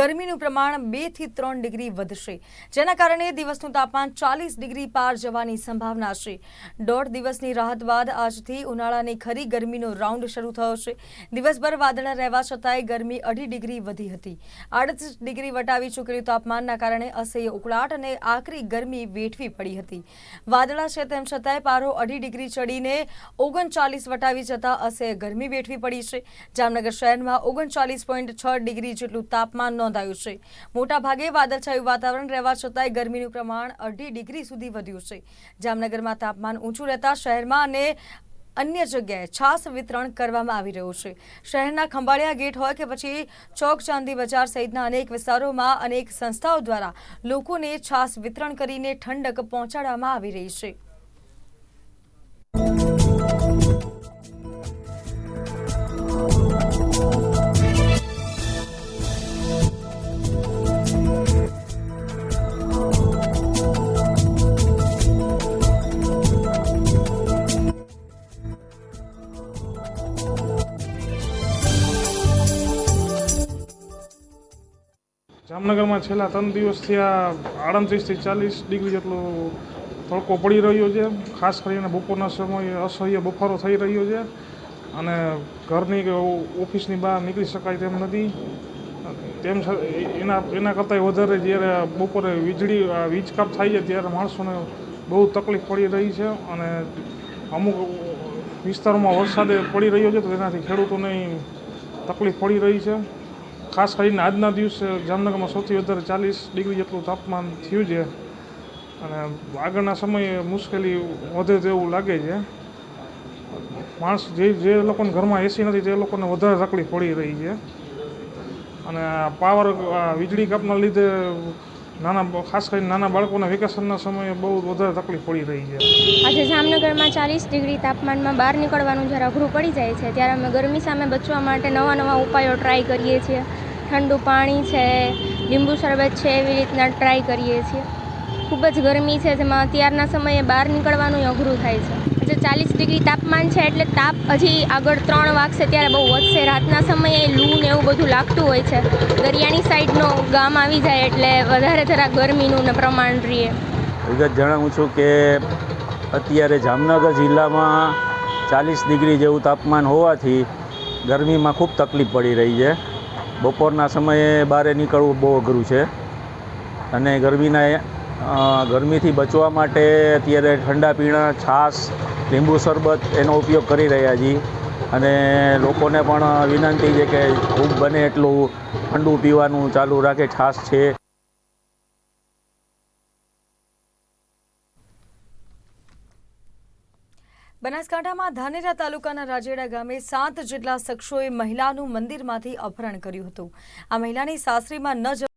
ગરમીનું પ્રમાણ બેથી ત્રણ ડિગ્રી વધશે. જેના કારણે દિવસનું તાપમાન ચાલીસ ડિગ્રી પાર જવાની સંભાવના છે. દોઢ દિવસની રાહત બાદ આજથી ઉનાળાની ખરી ગરમીનો રાઉન્ડ શરૂ થયો છે. દિવસભર વાદળા રહેવા છતાંય ગરમી અઢી ડિગ્રી વધી હતી. આડત્રીસ ડિગ્રી વટાવી ચૂકેલું તાપમાનના કારણે અસહ્ય ઉકળાટ અને આકરી ગરમી વેઠવી પડી હતી. વાદળા છે તેમ છતાંય પારો અઢી ડિગ્રી ચડીને ઓગણચાલીસ વટાવી જતાં અસહ્ય ગરમી વેઠવી પડી છે. જામનગર શહેરમાં ઓગણચાલીસ પોઈન્ટ છ ડિગ્રી જેટલું તાપમાન નોંધાયું છે. મોટાભાગે વાદળછાયું વાતાવરણ રહેવા છતાંય ગરમીનું પ્રમાણ અઢી ડિગ્રી સુધી વધ્યું છે. જામનગરમાં તાપમાન ઊંચું રહેતા શહેરમાં અને અન્ય જગ્યાએ છાસ વિતરણ કરવામાં આવી રહ્યું છે. શહેરના ખંભાળિયા ગેટ હોય કે પછી ચોક ચાંદી બજાર સહિતના અનેક વિસ્તારોમાં અનેક સંસ્થાઓ દ્વારા લોકોને છાસ વિતરણ કરીને ઠંડક પહોંચાડવામાં આવી રહી છે. જામનગરમાં છેલ્લા ત્રણ દિવસથી આ આડત્રીસથી ચાલીસ ડિગ્રી જેટલો તડકો પડી રહ્યો છે. ખાસ કરીને બપોરના સમયે અસહ્ય બફારો થઈ રહ્યો છે અને ઘરની કે ઓફિસની બહાર નીકળી શકાય તેમ નથી. તેમ એના એના કરતાંય વધારે જ્યારે બપોરે વીજળી વીજ કાપ થાય છે ત્યારે માણસોને બહુ તકલીફ પડી રહી છે અને અમુક વિસ્તારોમાં વરસાદ પડી રહ્યો છે તો તેનાથી ખેડૂતોને તકલીફ પડી રહી છે. ખાસ કરીને આજના દિવસે જામનગરમાં સૌથી વધારે ચાલીસ ડિગ્રી જેટલું તાપમાન થયું છે. અને આગળના સમયે મુશ્કેલી વધે તેવું લાગે છે. માણસ જે જે લોકોને ઘરમાં એસી નથી, તે લોકોને વધારે તકલીફ પડી રહી છે. અને પાવર વીજળી કાપના લીધે નાના, ખાસ કરીને નાના બાળકોના વેકેશનના સમયે બહુ વધારે તકલીફ પડી રહી છે. આજે જામનગરમાં ચાલીસ ડિગ્રી તાપમાનમાં બહાર નીકળવાનું જ્યારે અઘરું પડી જાય છે. ત્યારે અમે ગરમી સામે બચવા માટે નવા નવા ઉપાયો ટ્રાય કરીએ છીએ. ઠંડુ પાણી છે, લીંબુ શરબત છે, એવી રીતના ટ્રાય કરીએ છીએ. ખૂબ જ ગરમી છે જેમાં અત્યારના સમયે બહાર નીકળવાનું અઘરું થાય છે. જે ચાલીસ ડિગ્રી તાપમાન છે એટલે તાપ હજી આગળ ત્રણ વાગશે ત્યારે બહુ વધશે. રાતના સમયે લૂ ને એવું બધું લાગતું હોય છે. દરિયાની સાઈડનો ગામ આવી જાય એટલે વધારે જરા ગરમીનું ને પ્રમાણ રહે વિગત જણાવું છું કે અત્યારે જામનગર જિલ્લામાં ચાલીસ ડિગ્રી જેવું તાપમાન હોવાથી ગરમીમાં ખૂબ તકલીફ પડી રહી છે. બપોરના સમયે બહાર નીકળવું બહુ અઘરું છે. અને ગરમીના ગરમીથી બચવા માટે અત્યારે ઠંડા પીણા, છાશ, લીંબુ શરબત એનો ઉપયોગ કરી રહ્યા છીએ. અને લોકોને પણ વિનંતી છે કે ખૂબ બને એટલું ઠંડુ પીવાનું ચાલુ રાખે, છાશ છે. બનાસકાંઠામાં ધાનેરા તાલુકાના રાજેડા ગામે સાત જેટલા શખ્સોએ મહિલાનું મંદિરમાંથી અપહરણ કર્યું હતું. આ મહિલાની સાસરીમાં ન